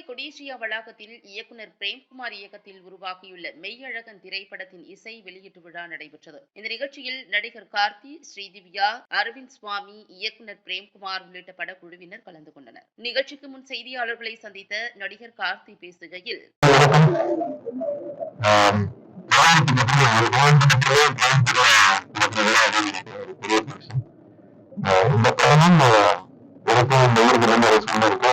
கோவை கொடீசியா வளாகத்தில் இயக்குநர் பிரேம்குமார் இயக்கத்தில் உருவாகியுள்ள மெய்யழகன் திரைப்படத்தின் இசை வெளியீட்டு விழா நடைபெற்றது இந்த நிகழ்ச்சியில் நடிகர் கார்த்தி ஸ்ரீதிவ்யா அரவிந்த் சுவாமி இயக்குநர் பிரேம்குமார் உள்ளிட்ட படக்குழுவினர் கலந்து கொண்டனர் நிகழ்ச்சிக்கு முன் செய்தியாளர்களை சந்தித்த நடிகர் கார்த்தி பேசுகையில் ஆம், இந்த படமும் எனக்கும் இந்த ஊருக்கு ரொம்ப அவசியமா இருக்கு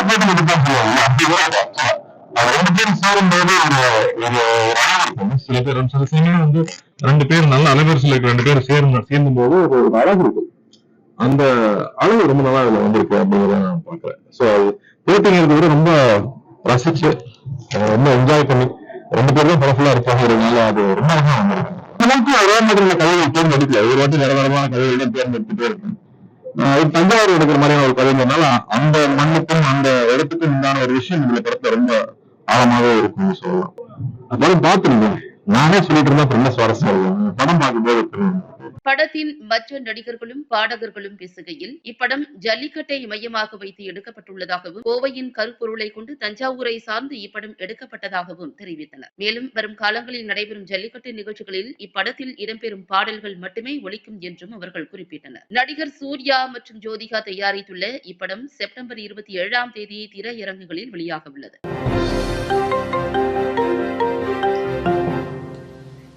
போட்டு போட்டு சொல்லுவாங்க அப்படி கூட அது ரெண்டு பேரும் சேரும்போது ஒரு ஒரு சில பேர் சில சமயம் வந்து ரெண்டு பேர் நல்ல அலைவரிசையில் இருக்க ரெண்டு பேரும் சேர்ந்து சேர்ந்தும் போது ஒரு ஒரு அழகு இருக்கும் அந்த அழகு ரொம்ப நல்லா இதுல வந்திருக்கு அப்படிங்கிறத நான் பாக்குறேன் சோ அது போட்டிங்கிறது விட ரொம்ப ரசிச்சு ரொம்ப என்ஜாய் பண்ணி ரெண்டு பேரும் தான் ஒரு இருப்பாங்கிறதுனால அது ரொம்ப அழகா வந்திருக்கு எனக்கு ஒரே மாதிரியான கதைகள் தேர்ந்தெடுக்கல. ஒரு வாட்டி நிரந்தரமான கதைகள் தான் தேர்ந்தெடுத்துட்டே இருக்கேன். தஞ்சாவூர் எடுக்கிற மாதிரியான ஒரு கதைங்கிறதுனால அந்த மண்ணுக்கும் அந்த இடத்துக்கும் உண்டான ஒரு விஷயம் இதுல படத்துல ரொம்ப ஆழமாவே இருக்கும்னு சொல்லலாம். படம் பார்த்துருந்தேன் நானே சொல்லிட்டு இருந்தா ரொம்ப என்ன சுவாரஸ்யம் படத்தின் மற்ற நடிகர்களும் பாடகர்களும் பேசுகையில் இப்படம் ஜல்லிக்கட்டை மையமாக வைத்து எடுக்கப்பட்டுள்ளதாகவும் கோவையின் கருப்பொருளை கொண்டு தஞ்சாவூரை சார்ந்து இப்படம் எடுக்கப்பட்டதாகவும் தெரிவித்தனர். மேலும் வரும் காலங்களில் நடைபெறும் ஜல்லிக்கட்டு நிகழ்ச்சிகளில் இப்படத்தில் இடம்பெறும் பாடல்கள் மட்டுமே ஒலிக்கும் என்றும் அவர்கள் குறிப்பிட்டனர். நடிகர் சூர்யா மற்றும் ஜோதிகா தயாரித்துள்ள இப்படம் செப்டம்பர் இருபத்தி ஏழாம் தேதி திரையரங்குகளில் வெளியாக உள்ளது